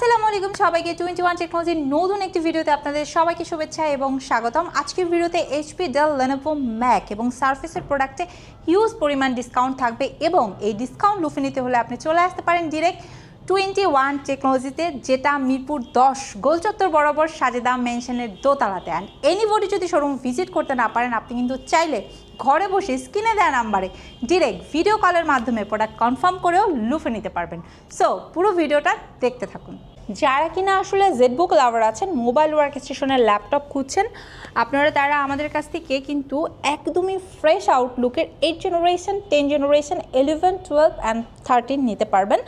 আসসালামু আলাইকুম সবাইকে। টোয়েন্টি ওয়ান টেকনোলজির নতুন একটি ভিডিওতে আপনাদের সবাইকে শুভেচ্ছা এবং স্বাগতম। আজকের ভিডিওতে এইচপি ডেল লেনোভো ম্যাক এবং সার্ফেসের প্রোডাক্টে হিউজ পরিমাণ ডিসকাউন্ট থাকবে এবং এই ডিসকাউন্ট লুফে নিতে হলে আপনি চলে আসতে পারেন ডিরেক্ট টোয়েন্টি ওয়ান টেকনোলজিতে যেটা মিরপুর দশ গোলচত্বর বরাবর সাজেদা মেনশনের দোতলাতে। এনি এনিবডি যদি শোরুম ভিজিট করতে না পারেন, আপনি কিন্তু চাইলে ঘরে বসে স্ক্রিনে দেওয়া নাম্বারে ডিরেক্ট ভিডিও কলের মাধ্যমে প্রোডাক্ট কনফার্ম করেও লুফে নিতে পারবেন। সো পুরো ভিডিওটা দেখতে থাকুন। যারা কিনা আসলে জেডবুক লাভার আছেন মোবাইল ওয়ার্ক স্টেশনের ল্যাপটপ খুঁজছেন, আপনারা তারা আমাদের কাছ থেকে কিন্তু একদমই fresh আউটলুকের eight generation ten generation eleven twelve and thirteen নিতে পারবেন।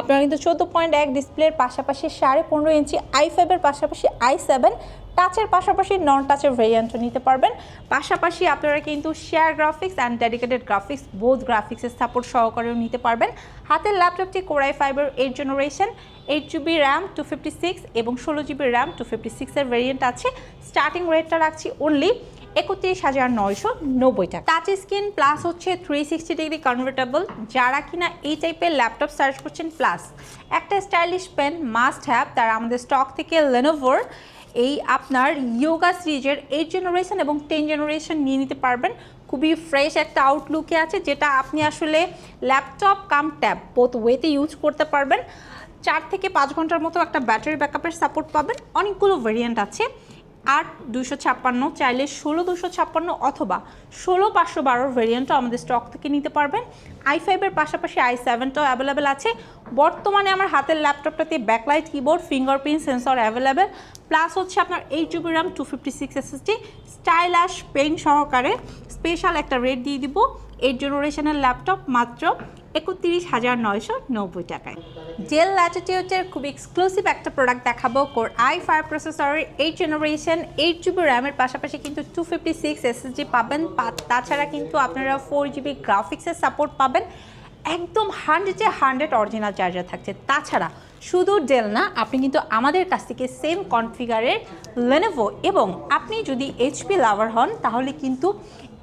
আপনারা কিন্তু চোদ্দ পয়েন্ট এক ডিসপ্লের পাশাপাশি সাড়ে পনেরো ইঞ্চি আই ফাইভের পাশাপাশি আই সেভেন টাচের পাশাপাশি নন টাচের ভেরিয়েন্টও নিতে পারবেন। পাশাপাশি আপনারা কিন্তু share graphics and dedicated graphics both গ্রাফিক্সের সাপোর্ট সহকারেও নিতে পারবেন। হাতের ল্যাপটপটি core i five eight generation eight GB RAM two fifty six এবং ষোলো জিবি র্যাম টু ফিফটি সিক্সের ভেরিয়েন্ট আছে। স্টার্টিং রেটটা রাখছি অনলি একত্রিশ হাজার নয়শো নব্বই টাকা। টাচ স্ক্রিন প্লাস হচ্ছে থ্রি সিক্সটি ডিগ্রি কনভার্টেবল যারা কিনা এই টাইপের ল্যাপটপ সার্চ করছেন প্লাস একটা স্টাইলিশ পেন মাস্ট হ্যাভ তারা আমাদের স্টক থেকে লেনোভোর এই আপনার ইয়োগা সিরিজের এইট জেনারেশন এবং টেন জেনারেশন নিয়ে নিতে পারবেন। খুবই ফ্রেশ একটা আউটলুকে আছে, যেটা আপনি আসলে ল্যাপটপ কাম ট্যাব বোথ ওয়েতে ইউজ করতে পারবেন। চার থেকে পাঁচ ঘণ্টার মতো একটা ব্যাটারি ব্যাকআপের সাপোর্ট পাবেন। অনেকগুলো ভেরিয়েন্ট আছে। আট দুশো ছাপ্পান্ন, চাইলে ষোলো দুশো ছাপ্পান্ন অথবা ষোলো পাঁচশো বারোর ভেরিয়েন্টও আমাদের স্টক থেকে নিতে পারবেন। আই ফাইভের পাশাপাশি আই সেভেনটাও অ্যাভেলেবেল আছে। বর্তমানে আমার হাতের ল্যাপটপটাতে backlight keyboard fingerprint sensor available plus হচ্ছে আপনার eight GB RAM two fifty six SSD stylish pen সহকারে স্পেশাল একটা রেট দিয়ে দিব। এইট জেনারেশনের ল্যাপটপ মাত্র একত্রিশ হাজার নয়শো নব্বই টাকায়। জেল ল্যাটিটিউডের খুব এক্সক্লুসিভ একটা প্রোডাক্ট দেখাবো। কোর আই ফাইভ প্রসেসরের এইট জেনারেশন এইট জিবি র্যামের পাশাপাশি কিন্তু টু ফিফটি সিক্স এসএসজি পাবেন। তাছাড়া কিন্তু আপনারা ফোর জিবি গ্রাফিক্সের সাপোর্ট পাবেন। একদম হান্ড্রেডে হান্ড্রেড অরিজিনাল চার্জার থাকছে। তাছাড়া শুধু ডেল না, আপনি কিন্তু আমাদের কাছ থেকে সেম কনফিগারের লেনোভো এবং আপনি যদি এইচপি লাভার হন, তাহলে কিন্তু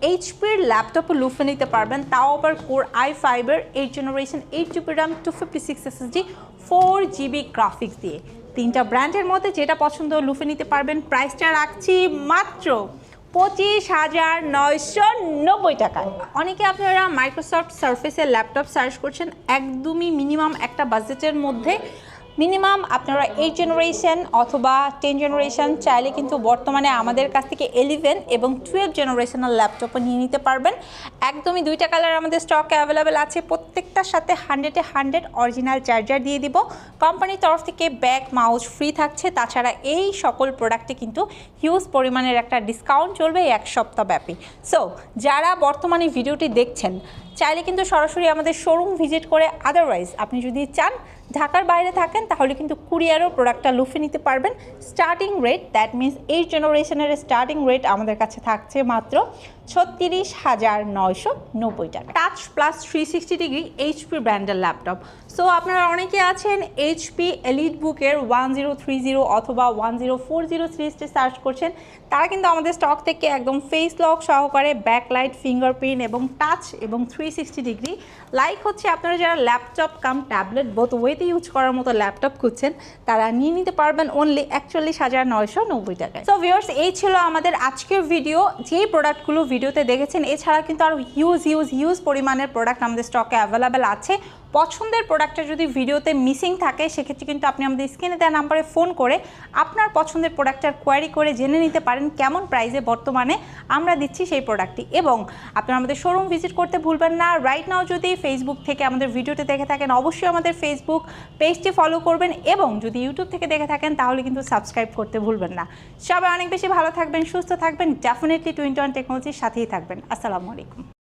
এইচপির ল্যাপটপও লুফে নিতে পারবেন। তাও আবার core i five eight generation eight GB RAM two fifty six SSD four GB graphics দিয়ে। তিনটা ব্র্যান্ডের মধ্যে যেটা পছন্দ, লুফে নিতে পারবেন। প্রাইসটা রাখছি মাত্র পঁচিশ হাজার নয়শো নব্বই টাকায় অনেকে আপনারা মাইক্রোসফট সার্ফেসের ল্যাপটপ সার্চ করছেন, একদমই মিনিমাম একটা বাজেটের মধ্যে মিনিমাম আপনারা এইট জেনারেশন অথবা টেন জেনারেশন চাইলে কিন্তু বর্তমানে আমাদের কাছ থেকে এলিভেন এবং টুয়েলভ জেনারেশনাল ল্যাপটপও নিয়ে নিতে পারবেন। একদমই দুইটা কালার আমাদের স্টকে অ্যাভেলেবেল আছে। প্রত্যেকটার সাথে হান্ড্রেডে হান্ড্রেড অরিজিনাল চার্জার দিয়ে দিব। কোম্পানির তরফ থেকে ব্যাক মাউস ফ্রি থাকছে। তাছাড়া এই সকল প্রোডাক্টে কিন্তু হিউজ পরিমাণের একটা ডিসকাউন্ট চলবে এক সপ্তাহ ব্যাপী। সো যারা বর্তমানে ভিডিওটি দেখছেন, চাইলে কিন্তু সরাসরি আমাদের শোরুম ভিজিট করে আদারওয়াইজ আপনি যদি চান ঢাকার বাইরে থাকেন, তাহলে কিন্তু কুরিয়ারও প্রোডাক্টটা লুফে নিতে পারবেন। স্টার্টিং রেট দ্যাট মিনস এই জেনারেশনের স্টার্টিং রেট আমাদের কাছে থাকছে মাত্র ছত্রিশ হাজার নয়শো নব্বই টাকা। Touch plus three sixty degree HP ব্র্যান্ডের ল্যাপটপ সো আপনারা অনেকে আছেন এইচপি এলিট বুকের ওয়ান জিরো থ্রি জিরো অথবা ওয়ান জিরো ফোর জিরো সিরিজটি সার্চ করছেন। তারা কিন্তু আমাদের স্টক থেকে একদম ফেস লক সহকারে ব্যাকলাইট ফিঙ্গারপ্রিন্ট এবং টাচ এবং থ্রি সিক্সটি ডিগ্রি লাইক হচ্ছে আপনারা যারা ল্যাপটপ কাম ট্যাবলেট বোথ ওয়েতে ইউজ করার মতো ল্যাপটপ খুঁজছেন, তারা নিয়ে নিতে পারবেন অনলি একচল্লিশ হাজার নয়শো নব্বই টাকায়। সো ভিউয়ার্স এই ছিল আমাদের আজকের ভিডিও যেই প্রোডাক্টগুলো ভিডিওতে দেখেছেন। এছাড়া কিন্তু আরও হিউজ হিউজ হিউজ পরিমাণের প্রোডাক্ট আমাদের স্টকে অ্যাভেলেবেল আছে। পছন্দের প্রোডাক্টটা যদি ভিডিওতে মিসিং থাকে, সেক্ষেত্রে কিন্তু আপনি আমাদের স্ক্রিনে দেওয়া নাম্বারে ফোন করে আপনার পছন্দের প্রোডাক্টটার কোয়ারি করে জেনে নিতে পারেন কেমন প্রাইসে বর্তমানে আমরা দিচ্ছি সেই প্রোডাক্টটি এবং আপনারা আমাদের শোরুম ভিজিট করতে ভুলবেন না। রাইট নাও যদি ফেসবুক থেকে আমাদের ভিডিওটি দেখে থাকেন, অবশ্যই আমাদের ফেসবুক পেজটি ফলো করবেন এবং যদি ইউটিউব থেকে দেখে থাকেন, তাহলে কিন্তু সাবস্ক্রাইব করতে ভুলবেন না। সবাই অনেক বেশি ভালো থাকবেন, সুস্থ থাকবেন। ডেফিনেটলি টুইন্টি ওয়ান টেকনোলজির সাথেই থাকবেন। আসসালামু আলাইকুম।